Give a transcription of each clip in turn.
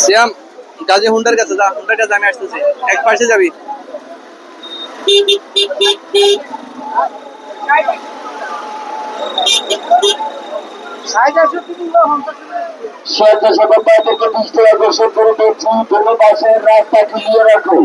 শ্যাম গাজী হুন্ডার কাছে যা হুন্ডার কাছে আমি আসতেছি এক পাশে যাবি স্বেচ্ছাসেবক তাদেরকে দৃষ্টি আকর্ষণ করে দিচ্ছি কোনো পাশের রাস্তা ক্লিয়ার রাখুন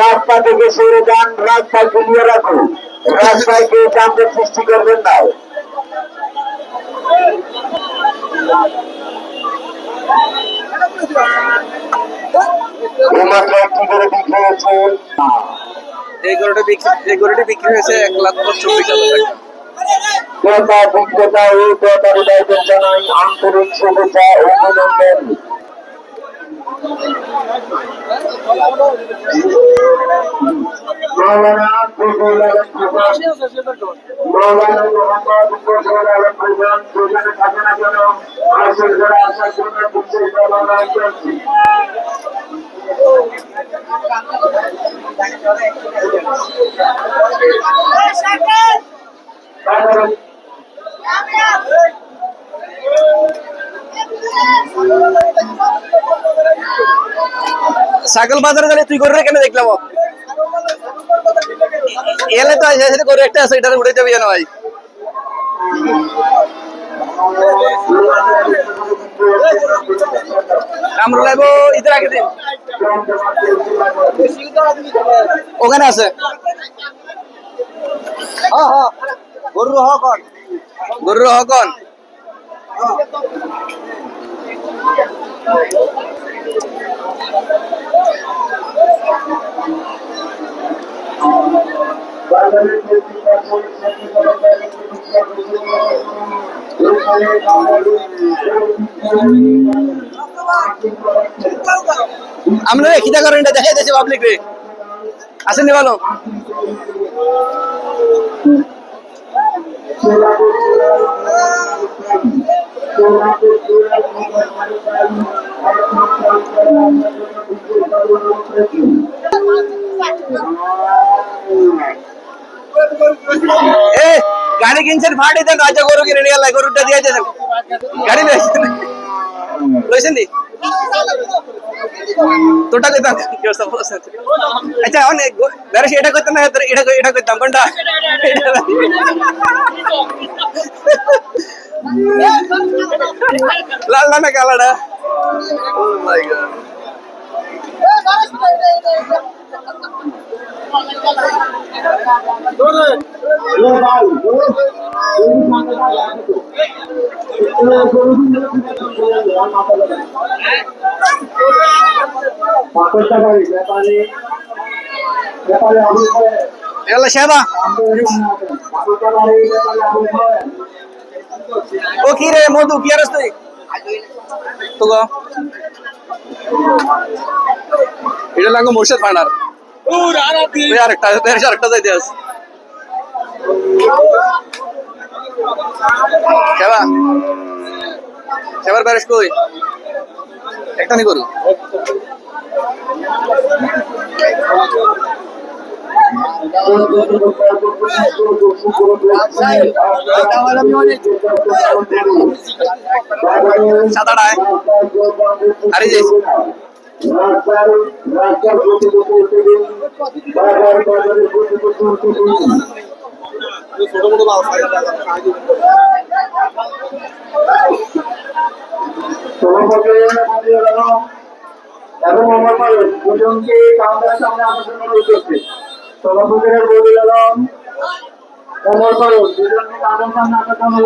রাস্তা থেকে সরে যান রাস্তা ক্লিয়ার রাখুন। রাস্তায় কেউ যানজট সৃষ্টি করবেন না। এইমাত্র একটি করে বিক্রি হয়েছে। এই গরুটা বিক্রি এই গরুটি বিক্রি হয়েছে এক লাখ চব্বিশ হাজার টাকা। ক্রেতা বিক্রেতা ও ক্রেতার জানাই আন্তরিক শুভেচ্ছা অভিনন্দন। ফজল আলম প্রধান মৌলানা মোহাম্মদ ফজল আলম প্রধান যেখানে থাকে না কেন আসল করে আসার জন্য বিশেষ ব্যবহার করছি তারপরে ছাগল বাজারে গেলে তুই গরু কেন দেখলাম? এলে তো আছে গরু একটা আছে, এটা উঠে যাবি জানো ভাই। কামরুল আইবো ইদের আগে দিন। ওখানে আছে। গরুর হকন গরুর হকন আমরা খিদা করেন এটা দেখাই দিয়েছি পাবলিক রে। আসেনি ভালো? এ গাড়ি কিনছেন ফাটি দেন রাজা গরু কিনে নিয়ে আল্লাহ গরুটা দিয়ে দিয়েছেন গাড়ি লইছেন লইছেন নি তোটা কইতাম কি অবস্থা ভালো আছে? আচ্ছা অনেক বেরোস এটা করতাম না তোর এটা এটা করতাম কোনটা লাল না কালাটা ও মাই গড সেবা ও কি রে মধু কি আর তুই তো গো এটা লাগো মোর্শেদ ফান্ডার ওই আরেকটা আরেকটা যাইতে আস সেবা সেবার ব্যারেজ কই? একটা নি করু। সাদাটায় আরে এবং আমার দুজনকে কাউন্টারের সামনে আসার জন্য সভাপতিরা গেলাম অমর করো। দুজনকে সামনে আসার জন্য